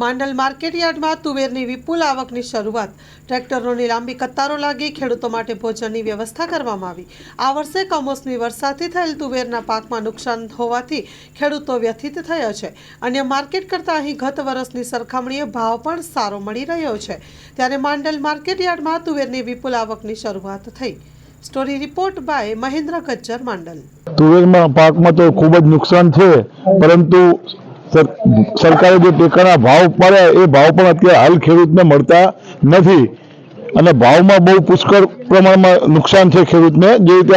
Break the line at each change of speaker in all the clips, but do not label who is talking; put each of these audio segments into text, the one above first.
માંડલ માર્કેટયાર્ડમાં તુવેરની વિપુલ આવકની શરૂઆત. ટ્રેક્ટરોની લાંબી કતારો લાગી ખેડૂતો માટે ભોજનની વ્યવસ્થા કરવામાં આવી. આ વર્ષે કમોસમી વરસાદથી થયેલ તુવેરના પાકમાં નુકસાન હોવાથી ખેડૂતો વ્યથિત થયા છે. અન્ય માર્કેટ કરતાં અહીં ગત વર્ષની સરખામણીએ ભાવ પણ સારો મળી રહ્યો છે. ત્યારે માંડલ માર્કેટયાર્ડમાં તુવેરની વિપુલ આવકની શરૂઆત થઈ. Story report by Mahendra Kachhar Mandal.
તુવેરમાં પાકમાં તો ખૂબ જ નુકસાન છે, પરંતુ સરકારે જે ટેકાના ભાવ પાડ્યા એ ભાવ પણ અત્યારે હાલ ખેડૂતને મળતા નથી. અને ભાવમાં બહુ પુષ્કળ પ્રમાણમાં નુકસાન છે ખેડૂતને. જે રીતે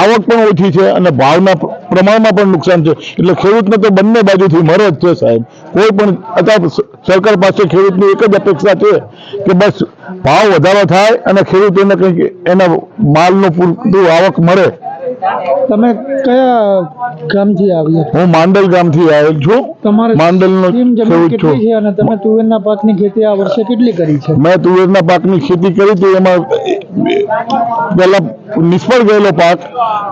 આવક પણ ઓછી છે અને ભાવના પ્રમાણમાં પણ નુકસાન છે. એટલે ખેડૂતને તો બંને બાજુથી મરે જ છે સાહેબ. કોઈ પણ અત્યારે સરકાર પાસે ખેડૂતની એક જ અપેક્ષા છે કે બસ ભાવ વધારો થાય અને ખેડૂતોને કંઈક એના માલનું પૂરતું આવક મળે.
તમે કયા ગામથી આવ્યા?
હું માંડલ ગામથી આવેલ છું.
તમારે
માંડલનો ખેડૂત છું.
છે અને તમે તુવેરના પાકની ખેતી આ વર્ષે કેટલી કરી છે?
મેં તુવેરના પાકની ખેતી કરી તો એમાં પહેલા નિષ્ફળ ગયેલો પાક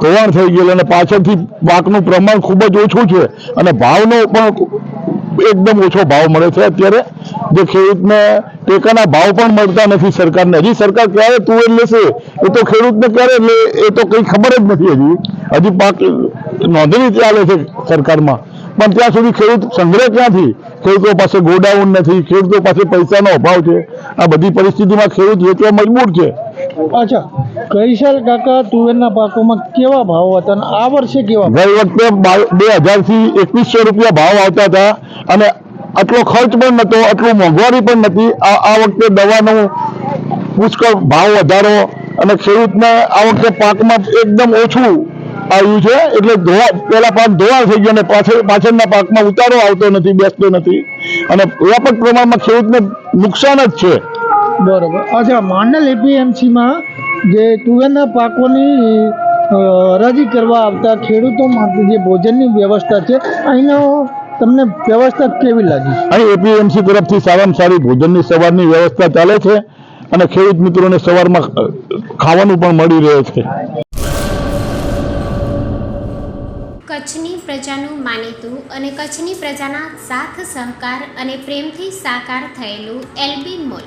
ધોવાણ થઈ ગયેલો અને પાછળથી પાકનું પ્રમાણ ખૂબ જ ઓછું છે. અને ભાવનો પણ એકદમ ઓછો ભાવ મળે છે અત્યારે. જે ખેડૂતને ટેકાના ભાવ પણ મળતા નથી સરકારને. હજી સરકાર ક્યારે તુવેર લેશે? એ તો ખેડૂતને ક્યારે લે? એ તો કંઈ ખબર જ નથી હજી. હજી પાક નોંધણી ચાલે છે સરકારમાં. પણ ત્યાં સુધી ખેડૂત સંગ્રહ ક્યાંથી? ખેડૂતો પાસે ગોડાઉન નથી. ખેડૂતો પાસે પૈસાનો અભાવ છે. આ બધી પરિસ્થિતિમાં ખેડૂત વેચવા મજબૂર છે.
અચ્છા. ગઈ કાકા, તુવેરના પાકોમાં કેવા ભાવ હતા આ વર્ષે કેવા
ગઈ વખતે બે હજારથી એકવીસો રૂપિયા ભાવ આવતા હતા અને આટલો ખર્ચ પણ નતો, આટલું મોંઘવારી પણ નથી આ વખતે દવાનો પુષ્કળ ભાવ વધારો અને ખેડૂતને આ વખતે પાકમાં એકદમ ઓછું આવ્યું છે. એટલે ધોવા પેલા પાક ધોવા થઈ ગયો અને પાછળ પાછળના પાકમાં ઉતારો આવતો નથી, બેસતો નથી. અને વ્યાપક પ્રમાણમાં ખેડૂતને નુકસાન જ છે.
બરોબર. અચ્છા માંડલ એપીએમસીમાં જે તુવેરના પાકોની હરાજી કરવા આવતા ખેડૂતો માટે જે ભોજનની વ્યવસ્થા છે અહીંનો તમને વ્યવસ્થા કેવી લાગી?
અહીં એપીએમસી તરફથી સારામાં સારી ભોજનની સવારની વ્યવસ્થા ચાલે છે અને ખેડૂત મિત્રોને સવારમાં ખાવાનું પણ મળી રહે છે.
કચ્છની પ્રજાનું માનીતું અને કચ્છની પ્રજાના સાથ સહકાર અને પ્રેમથી સાકાર થયેલું એલબી મોલ.